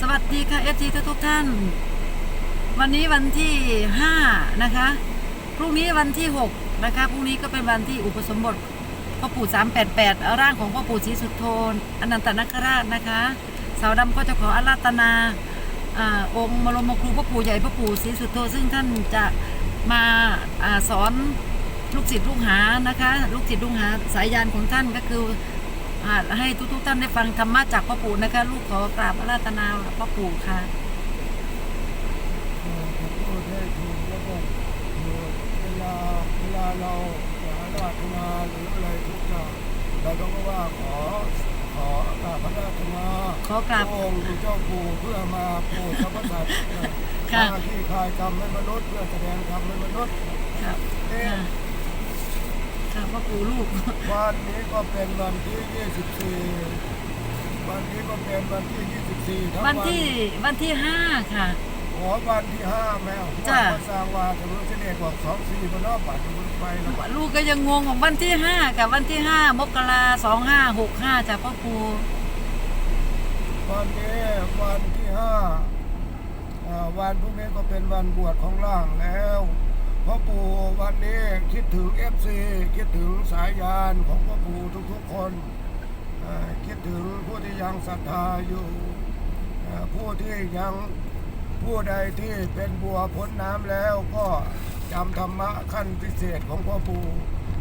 สวัสดีค่ะเอฟซีทุกท่าน วันนี้วันที่ 5 นะคะ พรุ่งนี้วันที่ 6 นะคะ พรุ่งนี้ก็เป็นวันที่อุปสมบทพ่อปู่ 388 ร่างของพ่อปู่ศรีสุโธนอนันตนาคราชนะคะสาวดำก็จะขออาราธนาอองค์มรมครูพ่อปู่ใหญ่พ่อปู่ศรีสุโธซึ่งท่านจะมาอสอนลูกศิษย์ลูกหานะคะ ลูกศิษย์ลูกหาสายยานของท่านก็คือ ให้ทุกๆท่านได้ฟังธรรมะจากพ่อปู่นะคะ ลูกขอกราบอาราธนาพ่อปู่ค่ะเอ่อผมพูดให้ถูกแล้วก็เอ่อเวลาเวลาเราจะอาราธนาหรืออะไรทุกอย่างเราต้องว่าขอขอกราบอาราธนาขอกราบพระองค์เจ้าปู่เพื่อมาโปรดสรรพสัตว์เอ่อค่ะมาที่คลายกรรมให้มนุษย์เพื่อแสดงธรรมให้มนุษย์ครับนี่ ค่ะค่ะพ่อปู่ลูก วันนี้ก็เป็นวันที่ 24 วันนี้ก็เป็นวันที่ 24ทั้งวันที่วันที่ห้าค่ะ ขอวันที่ห้าแมวจ้ะ วันพระสร้างวาถนนเสด็จบอกสองสี่บนนอกบัตรบนไฟแล้วบัตรลูกก็ยังงงของวันที่ห้ากับวันที่ห้ามกราสองห้าหกห้าจากพ่อปู่วันนี้วันที่ห้าอ่าวันพรุ่งนี้ก็เป็นวันบวชของร่างแล้ว พ่อปู่วันนี้คิดถึงเอฟซีคิดถึงสายยานของพ่อปู่ทุกๆคนคิดถึงผู้ที่ยังศรัทธาอยู่ผู้ที่ยังผู้ใดที่เป็นบัวพ้นน้ำแล้วก็จำธรรมะขั้นพิเศษของพ่อปู่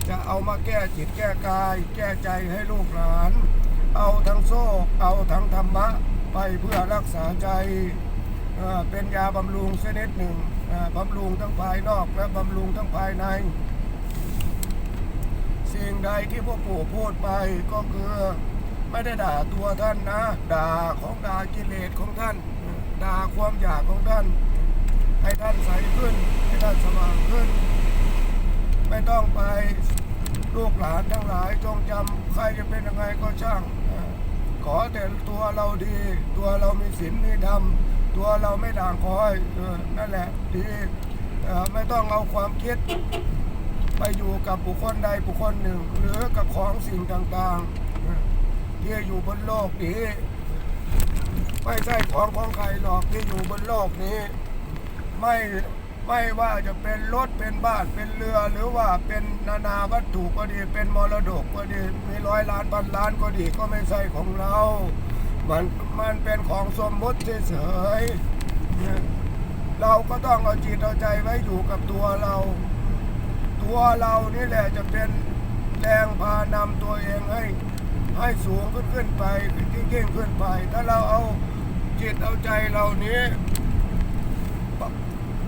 จะเอามาแก้จิตแก้กาย แก้ใจให้ลูกหลาน เอาทั้งโซ่เอาทั้งธรรมะไปเพื่อรักษาใจเป็นยาบำรุงชนิดหนึ่ง บำรุงทั้งภายนอกและบำรุงทั้งภายใน สิ่งใดที่พวกปู่พูดไปก็คือไม่ได้ด่าตัวท่านนะ ด่าของด่ากิเลสของท่าน ด่าความอยากของท่าน ให้ท่านใสขึ้น ให้ท่านสว่างขึ้น ไม่ต้องไปลูกหลานทั้งหลายจงจำใครจะเป็นยังไงก็ช่าง ขอแต่ตัวเราดี ตัวเรามีศีลมีธรรม ตัวเราไม่ด่างคอยนั่นแหละที่ไม่ต้องเอาความคิด ไปอยู่กับบุคคลใดบุคคลหนึ่ง หรือกับของสิ่งต่างๆที่อยู่บนโลกนี้ไม่ใช่ของของใครหรอกที่อยู่บนโลกนี้ ไม่ไม่ว่าจะเป็นรถเป็นบ้านเป็นเรือหรือว่าเป็นนานาวัตถุก็ดีเป็นมรดกก็ดีมีร้อยล้านพันล้านก็ดีก็ไม่ใช่ของเรา มันมันเป็นของสมมติเฉยๆเราก็ต้องเอาจิตเอาใจไว้อยู่กับตัวเรา ตัวเรานี่แหละจะเป็นแรงพานำตัวเองให้ให้สูงขึ้นขึ้นไปยิ่งๆขึ้นไป ถ้าเราเอาจิตเอาใจเรานี้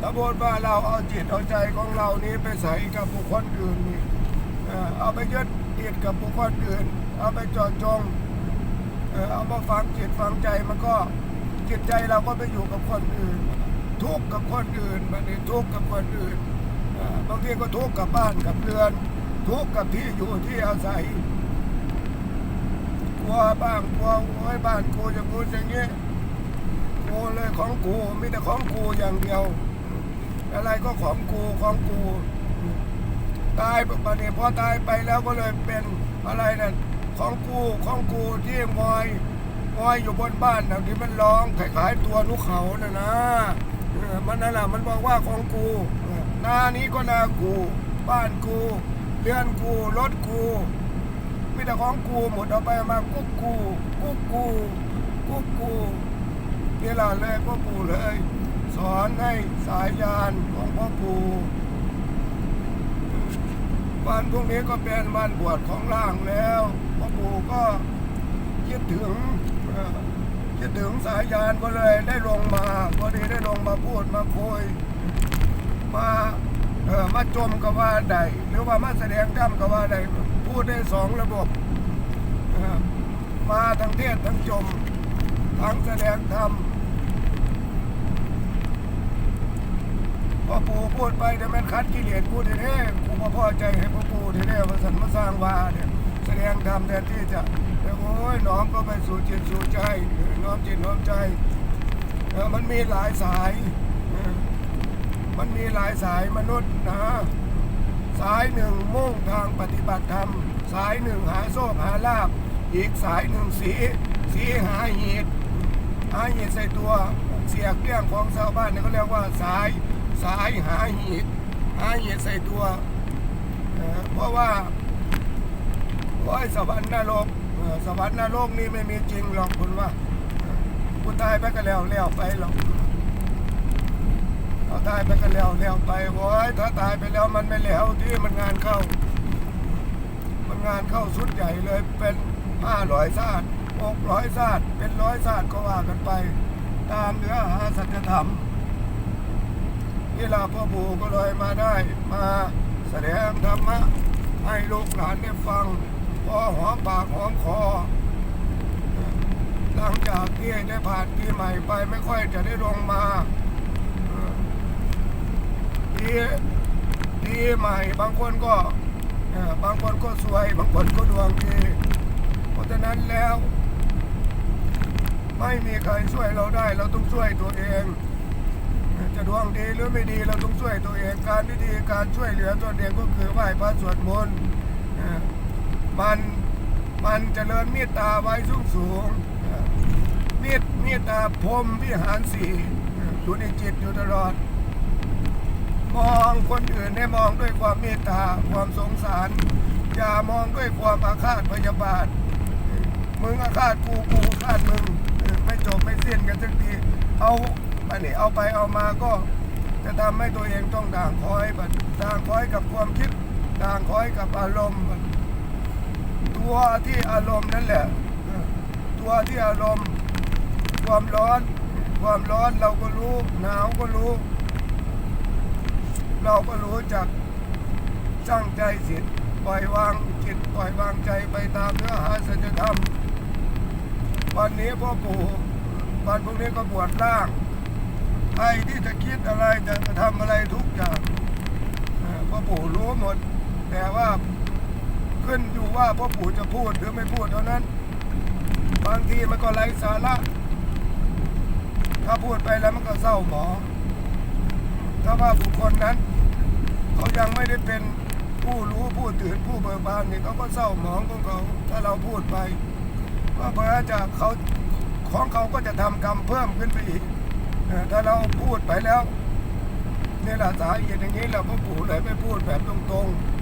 สมมติว่าเราเอาจิตเอาใจของเรานี้ไปใส่กับบุคคลอื่นนี่เอาไปยึดติดกับบุคคลอื่น เอาไปจอดจง อ่อเอามาฟังจิตฟังใจมันก็จิตใจเราก็ไปอยู่กับคนอื่น ทุกข์กับคนอื่นมันนี่ทุกข์กับคนอื่นบางทีก็ทุกข์กับบ้านกับเรือน ทุกข์กับที่อยู่ที่อาศัยกลัวบ้างกลัวโอ้บ้านกูอย่างงู้นอย่างนี้กูเลยของกูมีแต่ของกูอย่างเดียว อะไรก็ของกูของกูตายประเดี๋ยพอตายไปแล้วก็เลยเป็นอะไรนั่น ของกูของกูที่งอยงอยอยู่บนบ้านนะที่มันร้องคล้ายๆตัวลูกเขาน่ะนะมันนั่นแหละมันบอกว่าของกูหน้านี้ก็นากู บ้านกูเรือนกูรถกูมีแต่ของกูหมดเอาไปมากุ๊กกูกุ๊กกูกุ๊กกูนี่แหละเลยพ่อปู่เลย สอนให้สายยานของพ่อปู่วันพรุ่งนี้ก็เป็นวันบวชของร่างแล้ว ปู่ก็คิดถึงคิดถึงสายยานก็เลยได้ลงมาพอดีได้ลงมาพูดมาคุยมาเออมาจมก็ว่าใดหรือว่ามาแสดงธรรมก็ว่าใดพูดได้สองระบบมาทั้งเทศทั้งจมทั้งแสดงธรรมพ่อปู่พูดไปแต่แม่นคัดกิเลสพูดแท้ๆกูมาพอใจให้พ่อปู่แท้ๆว่าสันมาสร้างวาเนี่ย แสดงธรรมแทนที่จะโอ้ยน้อมก็ไปสู่จิตสู่ใจน้อมจิตน้อมใจมันมีหลายสาย มันมีหลายสายมนุษย์นะ สายหนึ่งมุ่งทางปฏิบัติธรรม สายหนึ่งหาโชคหาลาบ อีกสายหนึ่งสี สีหาเหตุหาเหีดใส่ตัวเสียกเรื่องของชาวบ้านเนี่ยเขาเรียกว่าสายสายหาเหีดหาเหีดใส่ตัว เพราะว่า โอ้ยสวรรค์นรกสวรรค์นรกนี่ไม่มีจริงหรอกคุณว่าเอ่อกูตายไปก็แล้วแล้วไปหรอกเอาตายไปก็แล้วแล้วไปโอ้ยถ้าตายไปแล้วมันไม่แล้วที่มันงานเข้า มันงานเข้าสุดใหญ่เลยเป็นห้าร้อยศาสตร์หกร้อยศาสตร์เป็นร้อยศาสตร์ก็ว่ากันไป ตามเนื้อหาสัจธรรมนี่เราพ่อปู่ก็เลยมาได้มาแสดงธรรมะให้ลูกหลานได้ฟัง พอหอมปากหอมคอ หลังจากที่ได้ผ่านปีใหม่ไปไม่ค่อยจะได้ลงมาปีปีใหม่บางคนก็บางคนก็สวย บางคนก็ดวงดีเพราะฉะนั้นแล้ว ไม่มีใครช่วยเราได้ เราต้องช่วยตัวเอง จะดวงดีหรือไม่ดีเราต้องช่วยตัวเอง การวิธีการช่วยเหลือตัวเองก็คือไหว้พระสวดมนต์ มันมันเจริญเมตตาไว้สูงสูงเมตเมตตาพรมวิหารสี่อยู่ในจิตอยู่ตลอด มองคนอื่นให้มองด้วยความเมตตาความสงสาร อย่ามองด้วยความอาฆาตพยาบาท มึงอาฆาตกูกูอาฆาตมึงไม่จบไม่สิ้นกันสักทีเอาอันนี้เอาไปเอามาก็จะทำให้ตัวเองต้องด่างคอยบัดด่างคอยกับความคิดด่างคอยกับอารมณ์ ตัวที่อารมณ์นั่นแหละ ตัวที่อารมณ์ ความร้อน ความร้อนเราก็รู้ หนาวก็รู้ เราก็รู้จักช่างใจสิทธิ์ปล่อยวางจิตปล่อยวางใจไปตามเนื้อหาสัจธรรม วันนี้พ่อปู่วันพรุ่งนี้ก็บวชร่างใครที่จะคิดอะไรจะทำอะไรทุกอย่างพ่อปู่รู้หมดแต่ว่า ขึ้นอยู่ว่าพ่อปู่จะพูดหรือไม่พูดเท่านั้น บางทีมันก็ไร้สาระ ถ้าพูดไปแล้วมันก็เศร้าหมองถ้าว่าบุคคลนั้น เขายังไม่ได้เป็นผู้รู้ผู้ตื่นผู้เบิกบานนี่เขาก็เศร้าหมองของเขาถ้าเราพูดไปว่าเพื่อจะเขาของเขาก็จะทำกรรมเพิ่มขึ้นไปอีกถ้าเราพูดไปแล้วนี่แหละสาเหตุอย่างนี้แหละพ่อปู่เลยไม่พูดแบบตรงๆ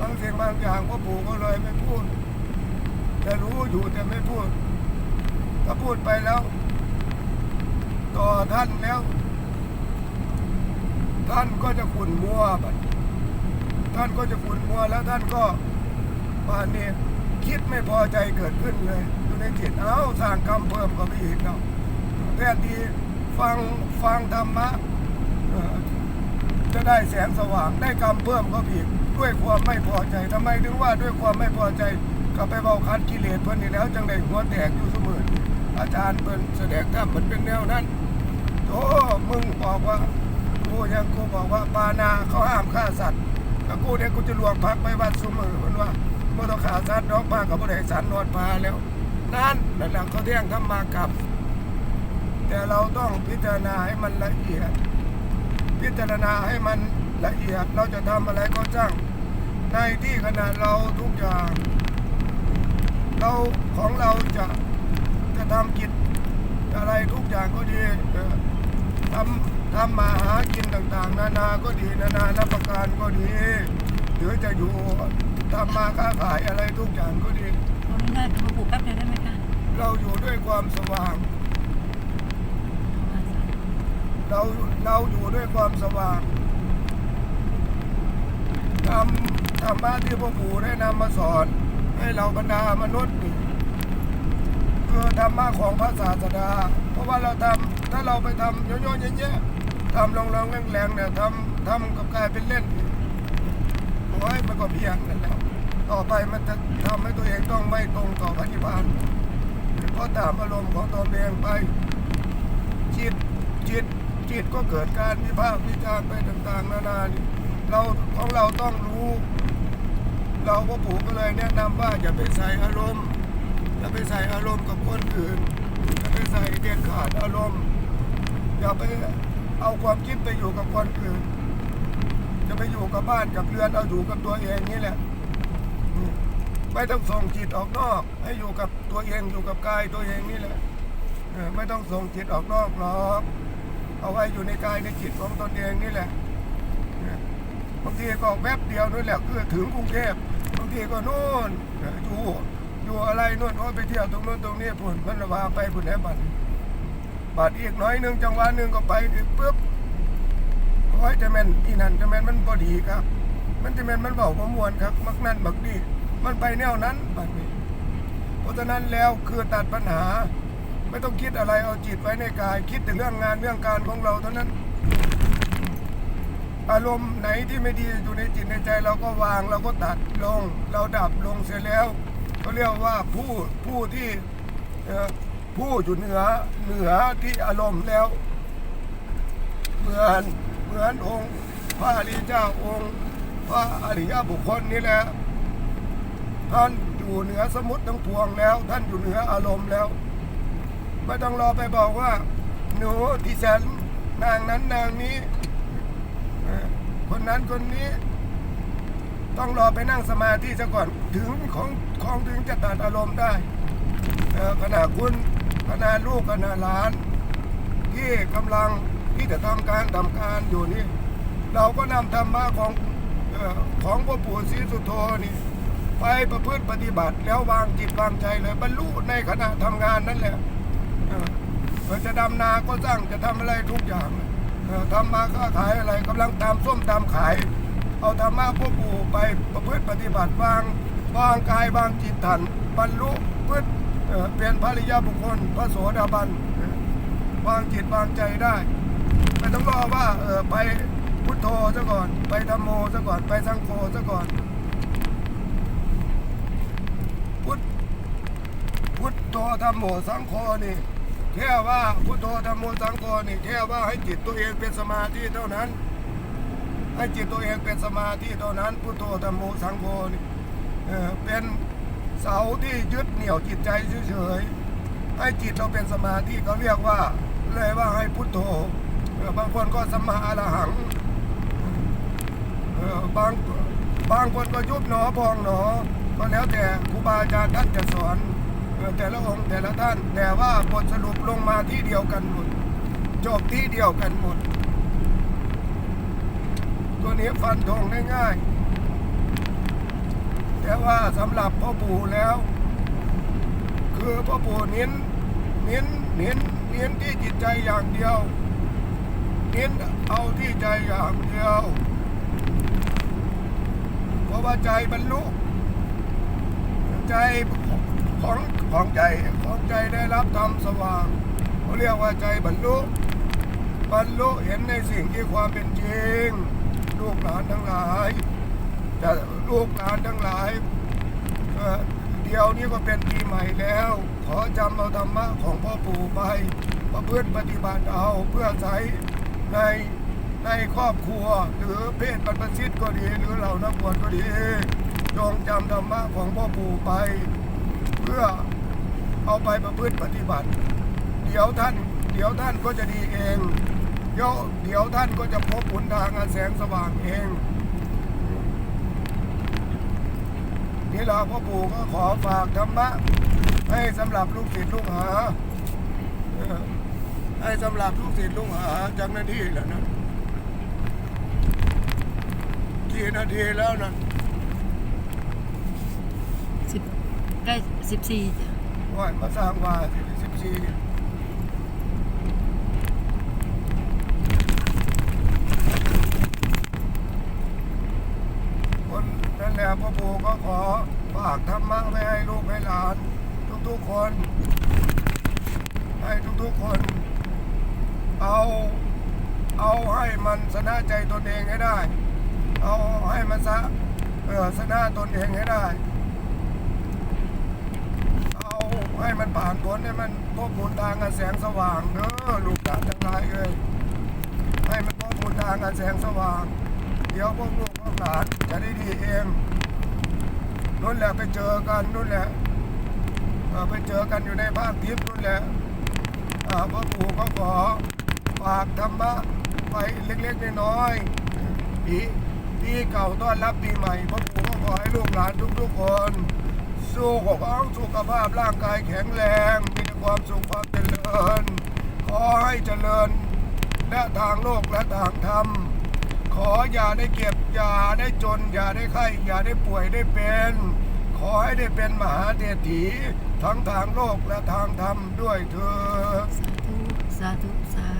บางสิ่งบางอย่างพ่อปู่ก็เลยไม่พูดแต่รู้อยู่แต่ไม่พูด ถ้าพูดไปแล้ว ต่อท่านแล้ว ท่านก็จะขุนมัวบัดท่านก็จะขุนมัวแล้วท่านก็ป่านนี้คิดไม่พอใจเกิดขึ้นเลยอยู่ในจิตเอ้าสร้างกรรมเพิ่มก็ไปอีกเนาะแทนที่ฟังฟังธรรมะจะได้แสงสว่างได้กรรมเพิ่มก็อีก ด้วยความไม่พอใจทำไมถึงว่าด้วยความไม่พอใจก็ไปเบาคัดกิเลสเพิ่นนี่แล้วจังได้หัวแตกอยู่เสมออาจารย์เพิ่นแสดงธรรมมันเป็นแนวนั้นโอ้มึงบอกว่ากูยังกูบอกว่าปานาเขาห้ามฆ่าสัตว์กับกูเนี่ยกูจะลวงพักไปวัดสุมือมันว่าเมื่อต้องฆ่าสัตว์ดอกมากับผู้ใดสันนวดปลาแล้ว นั่นนั่นแหละเขาเที่ยงทำมากับ แต่เราต้องพิจารณาให้มันละเอียด พิจารณาให้มันละเอียดเราจะทำอะไรก็จ้าง ในที่ขนาดเราทุกอย่าง เราของเราจะจะทำกิจอะไรทุกอย่างก็ดีเออทำทำมาหากินต่างๆ นานาก็ดีนานารับประการก็ดีหรือจะอยู่ทำมาค้าขายอะไรทุกอย่างก็ดีขออนุญาตพ่อปู่แป๊บเดียวได้ไหมคะเราอยู่ด้วยความสว่าง เราเราอยู่ด้วยความสว่างทำธ รรมะที่พระปู่ได้นำมาสอน ให้เราบรรดามนุษย์คือธรรมะของพระศาสดา เพราะว่าเราทำถ้าเราไปทำย่อยๆแย่ๆทำลองๆแรงๆเนี่ยทำทำกับกลายเป็นเล่นโอ้ยมันก็เพียงนั่นแหละต่อไปมันจะทำให้ตัวเองต้องไม่ตรงต่อพระนิพพานเพราะตามอารมณ์ของตนเองไป จิตจิตจิตก็เกิดการวิพากษ์วิจารณ์ไปต่างๆ นานานี่เราของเราต้องรู้ เราพ่อปู่ก็เลยแนะนำว่าอย่าไปใส่อารมณ์อย่าไปใส่อารมณ์กับคนอื่นอย่าไปใส่เด็ดขาดอารมณ์อย่าไปเอาความคิดไปอยู่กับคนอื่น จะไปอยู่กับบ้านกับเรือนเอาอยู่กับตัวเองนี่แหละไม่ต้องส่งจิตออกนอก ให้อยู่กับตัวเองอยู่กับกายตัวเองนี่แหละไม่ต้องส่งจิตออกนอกหรอกเอาไว้อยู่ในกายในจิตของตนเองนี่แหละ บางทีก็แวบเดียวนู่นแหละคือถึงกรุงเทพบางทีก็นู่นอยู่อยู่อะไรนู่นโอ้ไปเที่ยวตรงนู้นตรงนี้พุ่นมันละวาไปพุ่นแหนบัดบัดอีกน้อยหนึ่งจังหวะหนึ่งก็ไปอีกปุ๊บโอ้ยจะแม่นอีนั่นจะแม่นมันพอดีครับ มันจะแม่นมันเบาประมวลครับ มักนั่นบักนี่มันไปแนวนั้นบัดนี้เพราะฉะนั้นแล้วคือตัดปัญหา ไม่ต้องคิดอะไรเอาจิตไว้ในกาย คิดแต่เรื่องงานเรื่องการของเราเท่านั้น อารมณ์ไหนที่ไม่ดีอยู่ในจิตในใจเราก็วางเราก็ตัดลง เราดับลงเสร็จแล้วก็เรียกว่าผู้ผู้ที่ผู้อยู่เหนือเหนือที่อารมณ์แล้ว เหมือนเหมือนองค์พระอริยเจ้าองค์พระอริยบุคคลนี่แหละท่านอยู่เหนือสมุทรทั้งปวงแล้ว ท่านอยู่เหนืออารมณ์แล้วไม่ต้องรอไปบอกว่า หนูที่ฉันนางนั้นนางนี้ คนนั้นคนนี้ ต้องรอไปนั่งสมาธิซะก่อนถึงของของถึงจะตัดอารมณ์ได้ขณะคุณขณะลูกขณะหลาน ที่กำลังที่จะทำการทำการอยู่นี่ เราก็นำธรรมะของอของพ่อปู่ศรีสุโธนี่ไปประพฤติปฏิบัติแล้ววางจิตวางใจเลยบรรลุในขณะทำงานนั่นแหละเออเอจะดำนาก็สร้างจะทำอะไรทุกอย่างเออ ทำมาค้าขายอะไรกำลังตามส้มตามขาย เอาธรรมะพ่อปู่ไปประพฤติปฏิบัติวางวางกายวางจิตทันบรรลุพืชเออเป็นภริยาบุคคล พระโสดาบันวางจิตวางใจได้ไม่ต้องรอว่าเออไปพุทโธซะก่อน ไปธรรมโมซะก่อนไปสังโฆซะก่อน พุทพุทโธธรรมโมสังโฆนี่ แค่ว่าพุทโธธรรมโมสังโฆนี่แค่ว่าให้จิตตัวเองเป็นสมาธิเท่านั้น ให้จิตตัวเองเป็นสมาธิเท่านั้นพุทโธธรรมโมสังโฆนี่เออเป็นเสาที่ยึดเหนี่ยวจิตใจเฉยๆให้จิตเราเป็นสมาธิเขาเรียกว่าเลยว่าให้พุทโธบางคนก็สมาอรหังเออบางบางคนก็ยุบหนอพองหนอก็แล้วแต่ครูบาอาจารย์ท่านจะสอน แต่ละองค์แต่ละท่าน แต่ว่าบทสรุปลงมาที่เดียวกันหมด จบที่เดียวกันหมด ตัวนี้ฟันธงได้ง่าย แต่ว่าสำหรับพ่อปู่แล้ว คือพ่อปู่เน้นเน้นเน้นเน้นที่จิตใจอย่างเดียว เน้นเอาที่ใจอย่างเดียว เพราะว่าใจบรรลุใจ ของของใจของใจได้รับธรรมสว่างเขาเรียกว่าใจบรรลุบรรลุเห็นในสิ่งที่ความเป็นจริง ลูกหลานทั้งหลายจะลูกหลานทั้งหลายเดียวนี้ก็เป็นปีใหม่แล้ว ขอจำเอาธรรมะของพ่อปู่ไปประพฤติปฏิบัติเอาเพื่อใช้ในในครอบครัว หรือเพศบรรพชิตก็ดี หรือเหล่านักบวชก็ดีจงจำธรรมะของพ่อปู่ไป พื่อเอาไปประพฤติปฏิบัติ เดี๋ยวท่าน เดี๋ยวท่านก็จะดีเองเดี๋ยวเดี๋ยวท่านก็จะพบหนทางอันแสงสว่างเองนี่เราพ่อปู่ก็ขอฝากธรรมะ ให้สำหรับลูกศิษย์ลูกหา ให้สำหรับลูกศิษย์ลูกหาจากหนาทีแล้วนะกี่นาทีแล้วนะ สิบ กล้สิบสี่ว่ามาสร้างว่าสิบสี่คนนั่นแหละพ่อปู่ก็ขอฝากธรรมะไว้ให้ลูกให้หลาน ทุกๆคน ให้ทุกๆคน เอาเอาให้มันชนะใจตนเองให้ได้ เอาให้มันซะเออชนะตนเองให้ได้ เอา ให้มันผ่านพ้นให้มันพบบุญทางอันแสงสว่างเด้อลูกหลานทั้งหลายเอ้ยให้มันพบบุญทางอันแสงสว่าง เดี๋ยวพวกลูกพวกหลานจะได้ดีเองนู่นแหละไปเจอกันนู่นแหละไปเจอกันอยู่ในภาคทิพย์นู่นแหละพ่อปู่ก็ขอฝากธรรมะไปเล็กๆน้อยๆปีปีเก่าต้อนรับปีใหม่พ่อปู่ก็ขอให้ลูกหลานทุกๆคน สู้ของสุขภาพร่างกายแข็งแรง มีความสุขความเจริญ ขอให้เจริญและทางโลกและทางธรรม ขออย่าได้เก็บอย่าได้จน อย่าได้ไข้อย่าได้ป่วยได้เป็น ขอให้ได้เป็นมหาเศรษฐีทั้งทางโลกและทางธรรมด้วยเถิดสาธุสาธุสาธุ